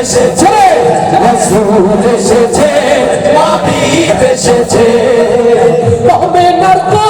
এসেছে রসুল এসেছে নবী এসেছে। তবে নারকো